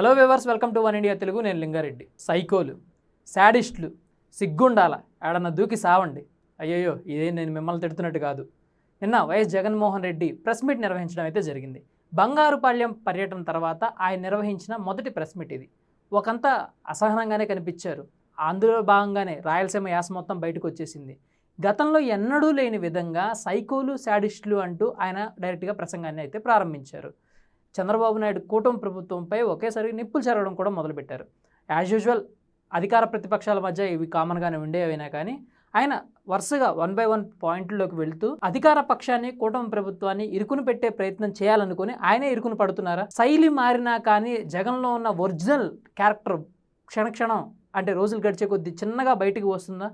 Hello viewers welcome to One India Telugu నేను లింగారెడ్డి. సైకోలు శాడిస్టులు సిగ్గుండాల. ఆడన్న దూకి సావండి. అయ్యయ్యో ఇదే నేను మిమ్మల్ని తిడుతున్నట్టు కాదు. నిన్న YS Jaganmohan Reddy press meet నిర్వహించడం అయితే జరిగింది. బంగారుపాళ్యం పర్యటన తర్వాత ఆయన నిర్వహించిన మొదటి ప్రెస్ మీట్ ఇది. ఒకంత అసహనంగానే కనిపించారు. అందులో భాగంగానే రాయలసీమ యాస మొత్తం బయటకు వచ్చేసింది. గతంలో ఎన్నడూ లేని విధంగా సైకోలు శాడిస్టులు అంటూ ఆయన డైరెక్ట్గా ప్రసంగాన్ని అయితే ప్రారంభించారు. చంద్రబాబు నాయుడు కూటమి ప్రభుత్వంపై ఒకేసారి నిప్పులు చెరవడం కూడా మొదలుపెట్టారు. యాజ్ యూజువల్ అధికార ప్రతిపక్షాల మధ్య ఇవి కామన్గానే ఉండేవైనా కానీ ఆయన వరుసగా వన్ బై వన్ పాయింట్లోకి వెళుతూ అధికార పక్షాన్ని కూటమి ప్రభుత్వాన్ని ఇరుకును పెట్టే ప్రయత్నం చేయాలనుకుని ఆయనే ఇరుకును పడుతున్నారా? శైలి మారినా కానీ జగన్లో ఉన్న ఒరిజినల్ క్యారెక్టర్ క్షణక్షణం అంటే రోజులు గడిచే కొద్దీ చిన్నగా బయటికి వస్తుందా?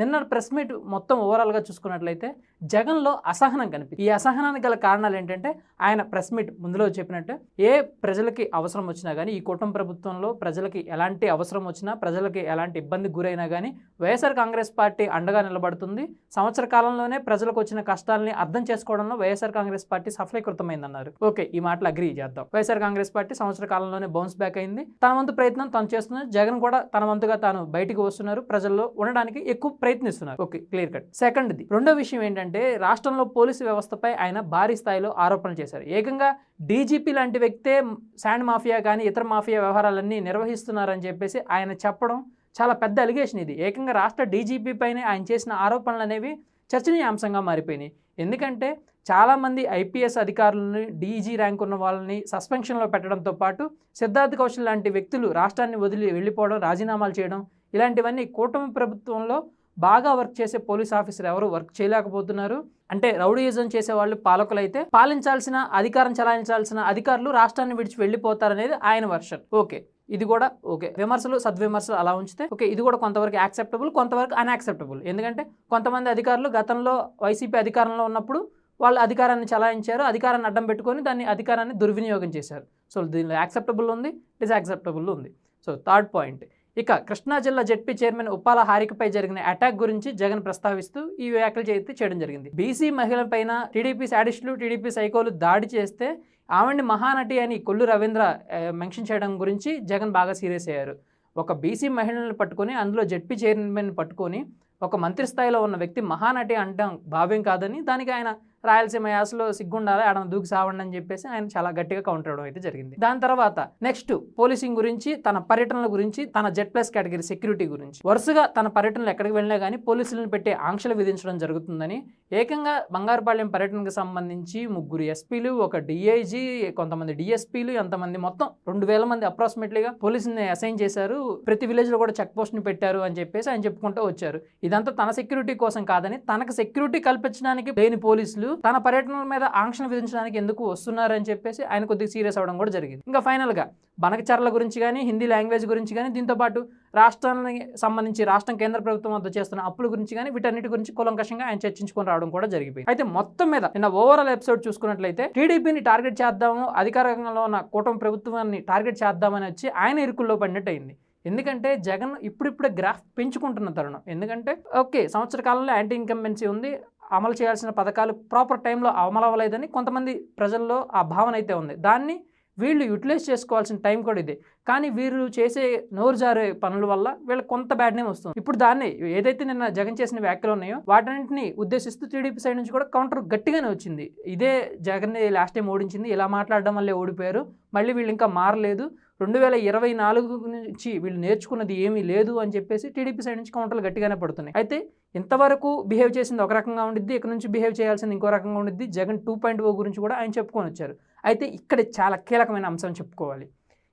నిన్న ప్రెస్ మీట్ మొత్తం ఓవరాల్గా చూసుకున్నట్లయితే జగన్లో అసహనం కనిపి ఈ అసహనానికి గల కారణాలు ఏంటంటే ఆయన ప్రెస్ మీట్ ముందులో చెప్పినట్టు ఏ ప్రజలకి అవసరం వచ్చినా కానీ ఈ కూటమి ప్రభుత్వంలో ప్రజలకి ఎలాంటి అవసరం వచ్చినా ప్రజలకి ఎలాంటి ఇబ్బంది గురైనా కానీ వైఎస్ఆర్ కాంగ్రెస్ పార్టీ అండగా నిలబడుతుంది. సంవత్సర కాలంలోనే ప్రజలకు వచ్చిన కష్టాలని అర్థం చేసుకోవడంలో వైఎస్ఆర్ కాంగ్రెస్ పార్టీ సఫలీకృతమైందన్నారు. ఓకే ఈ మాటలు అగ్రీ చేద్దాం. వైఎస్ఆర్ కాంగ్రెస్ పార్టీ సంవత్సర కాలంలోనే బౌన్స్ బ్యాక్ అయింది. తన వంతు ప్రయత్నం తను చేస్తున్నారు జగన్ కూడా తన వంతుగా తాను బయటికి వస్తున్నారు. ప్రజల్లో ఉండడానికి ఎక్కువ ప్రయత్నిస్తున్నారు. Okay clear cut. సెకండ్ది. రెండో విషయం ఏంటంటే రాష్ట్రంలో పోలీసు వ్యవస్థపై ఆయన భారీ స్థాయిలో ఆరోపణలు చేశారు. ఏకంగా డీజీపీ లాంటి వ్యక్తే శాండ్ మాఫియా కానీ ఇతర మాఫియా వ్యవహారాలన్నీ నిర్వహిస్తున్నారని చెప్పేసి ఆయన చెప్పడం చాలా పెద్ద అలిగేషన్ ఇది. ఏకంగా రాష్ట్ర డీజీపీ పైనే ఆయన చేసిన ఆరోపణలు అనేవి చర్చనీయాంశంగా మారిపోయినాయి. ఎందుకంటే చాలామంది ఐపీఎస్ అధికారులని డీజీ ర్యాంక్ ఉన్న వాళ్ళని సస్పెన్షన్లో పెట్టడంతో పాటు సిద్ధార్థ్ కౌశల్ లాంటి వ్యక్తులు రాష్ట్రాన్ని వదిలి వెళ్ళిపోవడం రాజీనామాలు చేయడం ఇలాంటివన్నీ కూటమి ప్రభుత్వంలో బాగా వర్క్ చేసే పోలీస్ ఆఫీసర్ ఎవరు వర్క్ చేయలేకపోతున్నారు. అంటే రౌడీయిజం చేసే వాళ్ళు పాలకులైతే పాలించాల్సిన అధికారం చలాయించాల్సిన అధికారులు రాష్ట్రాన్ని విడిచి వెళ్ళిపోతారనేది ఆయన వర్షన్. ఓకే. ఇది కూడా ఓకే. విమర్శలు సద్విమర్శలు అలా ఉంచితే ఓకే ఇది కూడా కొంతవరకు యాక్సెప్టబుల్ కొంతవరకు అన్యాక్సెప్టబుల్. ఎందుకంటే కొంతమంది అధికారులు గతంలో వైసీపీ అధికారంలో ఉన్నప్పుడు వాళ్ళు అధికారాన్ని చలాయించారు అధికారాన్ని అడ్డం పెట్టుకొని దాన్ని అధికారాన్ని దుర్వినియోగం చేశారు. సో దీనిలో యాక్సెప్టబుల్ ఉంది డిస్యాక్సెప్టబుల్ ఉంది. So third point. ఇక కృష్ణా జిల్లా జెడ్పీ చైర్మన్ ఉప్పాల హారికపై జరిగిన అటాక్ గురించి జగన్ ప్రస్తావిస్తూ ఈ వ్యాఖ్యలు చేతి చేయడం జరిగింది. బీసీ మహిళలపైన టీడీపీ శాడిస్టులు టీడీపీ సైకోలు దాడి చేస్తే ఆవిడ్ని మహానటి అని కొల్లు రవీంద్ర మెన్షన్ చేయడం గురించి జగన్ బాగా సీరియస్ అయ్యారు. ఒక బీసీ మహిళలను పట్టుకొని అందులో జెడ్పీ చైర్మన్ పట్టుకొని ఒక మంత్రి స్థాయిలో ఉన్న వ్యక్తి మహానటి అంటాం భావ్యం కాదని దానికి ఆయన రాయలసీమ యాసలో సిగ్గుండాలి? ఆడను దూకి సావండి అని చెప్పేసి ఆయన చాలా గట్టిగా కౌంటర్ అవడం అయితే జరిగింది. దాని తర్వాత నెక్స్ట్ పోలీసింగ్ గురించి తన పర్యటనల గురించి తన జెడ్ ప్లస్ కేటగిరీ సెక్యూరిటీ గురించి. వరుసగా తన పర్యటనలు ఎక్కడికి వెళ్ళినా కానీ పోలీసులను పెట్టే ఆంక్షలు విధించడం జరుగుతుందని ఏకంగా బంగారుపాళ్యం పర్యటనకు సంబంధించి ముగ్గురు ఎస్పీలు ఒక డిఐజీ కొంతమంది డిఎస్పీలు ఎంతమంది మొత్తం రెండు వేల మంది అప్రాక్సిమేట్లీగా పోలీసుని అసైన్ చేశారు. ప్రతి విలేజ్లో కూడా చెక్ పోస్ట్ని పెట్టారు అని చెప్పేసి ఆయన చెప్పుకుంటూ వచ్చారు. ఇదంతా తన సెక్యూరిటీ కోసం కాదని తనకు సెక్యూరిటీ కల్పించడానికి లేని పోలీసులు తన పర్యటనల మీద ఆంక్షను విధించడానికి ఎందుకు వస్తున్నారని చెప్పేసి ఆయన కొద్దిగా సీరియస్ అవ్వడం కూడా జరిగింది. ఇంకా ఫైనల్గా బనకచర్ల గురించి కానీ హిందీ లాంగ్వేజ్ గురించి కానీ దీంతో పాటు రాష్ట్రానికి సంబంధించి రాష్ట్రం కేంద్ర ప్రభుత్వం వద్ద చేస్తున్న అప్పుల గురించి కానీ వీటన్నిటి గురించి కులంకషంగా ఆయన చర్చించుకొని రావడం కూడా జరిగిపోయింది. అయితే మొత్తం మీద నిన్న ఓవరాల్ ఎపిసోడ్ చూసుకున్నట్లయితే టీడీపీని టార్గెట్ చేద్దాము అధికారంలో ఉన్న కూటమి ప్రభుత్వాన్ని టార్గెట్ చేద్దామని వచ్చి ఆయన ఇరుకుల్లో పడినట్టు అయింది ఎందుకంటే జగన్ ఇప్పుడిప్పుడే గ్రాఫ్ పెంచుకుంటున్న తరుణం. ఎందుకంటే ఓకే సంవత్సర కాలంలో యాంటీ ఇన్కంబెన్సీ ఉంది అమలు చేయాల్సిన పథకాలు ప్రాపర్ టైంలో అమలు అవ్వలేదని కొంతమంది ప్రజల్లో ఆ భావన అయితే ఉంది. దాన్ని వీళ్ళు యూటిలైజ్ చేసుకోవాల్సిన టైం కూడా ఇదే. కానీ వీరు చేసే నోరు జారే పనుల వల్ల వీళ్ళకి కొంత బ్యాడ్ నేమ్ వస్తుంది. ఇప్పుడు దాన్ని ఏదైతే నిన్న జగన్ చేసిన వ్యాఖ్యలు ఉన్నాయో వాటన్నింటిని ఉద్దేశిస్తూ టీడీపీ సైడ్ నుంచి కూడా కౌంటర్ గట్టిగానే వచ్చింది. ఇదే జగన్ లాస్ట్ టైం ఓడించింది ఇలా మాట్లాడడం వల్లే ఓడిపోయారు మళ్ళీ వీళ్ళు ఇంకా మారలేదు. రెండు వేల ఇరవై నాలుగు నుంచి వీళ్ళు నేర్చుకున్నది ఏమీ లేదు అని చెప్పేసి టీడీపీ సైడ్ నుంచి కౌంటర్లు గట్టిగానే పడుతున్నాయి. అయితే ఇంతవరకు బిహేవ్ చేసింది ఒక రకంగా ఉండిద్ది ఇక్కడ నుంచి బిహేవ్ చేయాల్సింది ఇంకో రకంగా ఉండిద్ది. జగన్ టూ పాయింట్ ఓ గురించి కూడా ఆయన చెప్పుకొని వచ్చారు. అయితే ఇక్కడ చాలా కీలకమైన అంశం చెప్పుకోవాలి.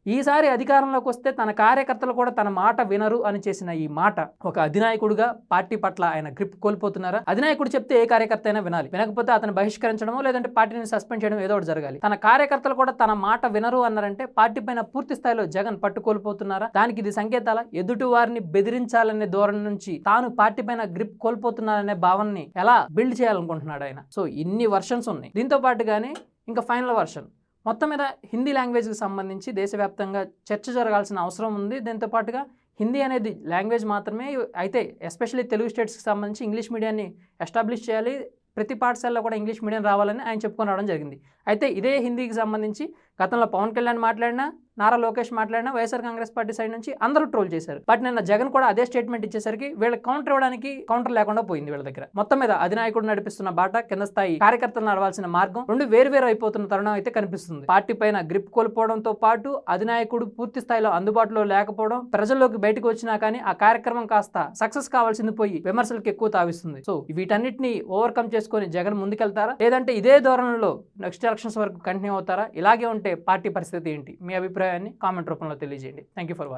ఈసారి అధికారంలోకి వస్తే తన కార్యకర్తలు కూడా తన మాట వినరు అని చేసిన ఈ మాట ఒక అధినాయకుడుగా పార్టీ పట్ల ఆయన గ్రిప్ కోల్పోతున్నారా? అధినాయకుడు చెప్తే ఏ కార్యకర్త అయినా వినాలి. వినకపోతే అతను బహిష్కరించడమో లేదంటే పార్టీని సస్పెండ్ చేయడం ఏదో ఒకటి జరగాలి. తన కార్యకర్తలు కూడా తన మాట వినరు అన్నారంటే పార్టీ పైన పూర్తి స్థాయిలో జగన్ పట్టుకోల్పోతున్నారా? దానికి ఇది సంకేతాల? ఎదుటి వారిని బెదిరించాలనే ధోరణి నుంచి తాను పార్టీ పైన గ్రిప్ కోల్పోతున్నారనే భావనని ఎలా బిల్డ్ చేయాలనుకుంటున్నాడు ఆయన? సో ఇన్ని వర్షన్స్ ఉన్నాయి. దీంతో పాటుగానే ఇంకా ఫైనల్ వర్షన్ మొత్తం మీద హిందీ లాంగ్వేజ్కి సంబంధించి దేశవ్యాప్తంగా చర్చ జరగాల్సిన అవసరం ఉంది. దీంతో పాటుగా హిందీ అనేది లాంగ్వేజ్ మాత్రమే అయితే ఎస్పెషల్లీ తెలుగు స్టేట్స్కి సంబంధించి ఇంగ్లీష్ మీడియాన్ని ఎస్టాబ్లిష్ చేయాలి. ప్రతి పాఠశాలలో కూడా ఇంగ్లీష్ మీడియం రావాలని ఆయన చెప్పుకొని రావడం జరిగింది. అయితే ఇదే హిందీకి సంబంధించి గతంలో పవన్ కళ్యాణ్ మాట్లాడినా నారా లోకేష్ మాట్లాడినా వైఎస్ఆర్ కాంగ్రెస్ పార్టీ సైడ్ నుంచి అందరూ ట్రోల్ చేశారు. బట్ నిన్న జగన్ కూడా అదే స్టేట్మెంట్ ఇచ్చేసరికి వీళ్ళ కౌంటర్ ఇవ్వడానికి కౌంటర్ లేకుండా పోయింది వీళ్ళ దగ్గర. మొత్తం మీద అధినాయకుడు నడిపిస్తున్న బాట కింద స్థాయి కార్యకర్తలు నడవాల్సిన మార్గం రెండు వేరు వేరు అయిపోతున్న తరుణం అయితే కనిపిస్తుంది. పార్టీ పైన గ్రిప్ కోల్పోవడంతో పాటు అధినాయకుడు పూర్తి స్థాయిలో అందుబాటులో లేకపోవడం ప్రజల్లోకి బయటకు వచ్చినా కానీ ఆ కార్యక్రమం కాస్త సక్సెస్ కావాల్సింది పోయి విమర్శలకు ఎక్కువ తావిస్తుంది. సో వీటన్నిటిని ఓవర్కమ్ చేసుకొని జగన్ ముందుకెళ్తారా? లేదంటే ఇదే ధోరణిలో నెక్స్ట్ ఎలక్షన్స్ వరకు కంటిన్యూ అవుతారా? ఇలాగే ఉంటే పార్టీ పరిస్థితి ఏంటి? మీ అభిప్రాయాన్ని కామెంట్ రూపంలో తెలియజేయండి. Thank you for watching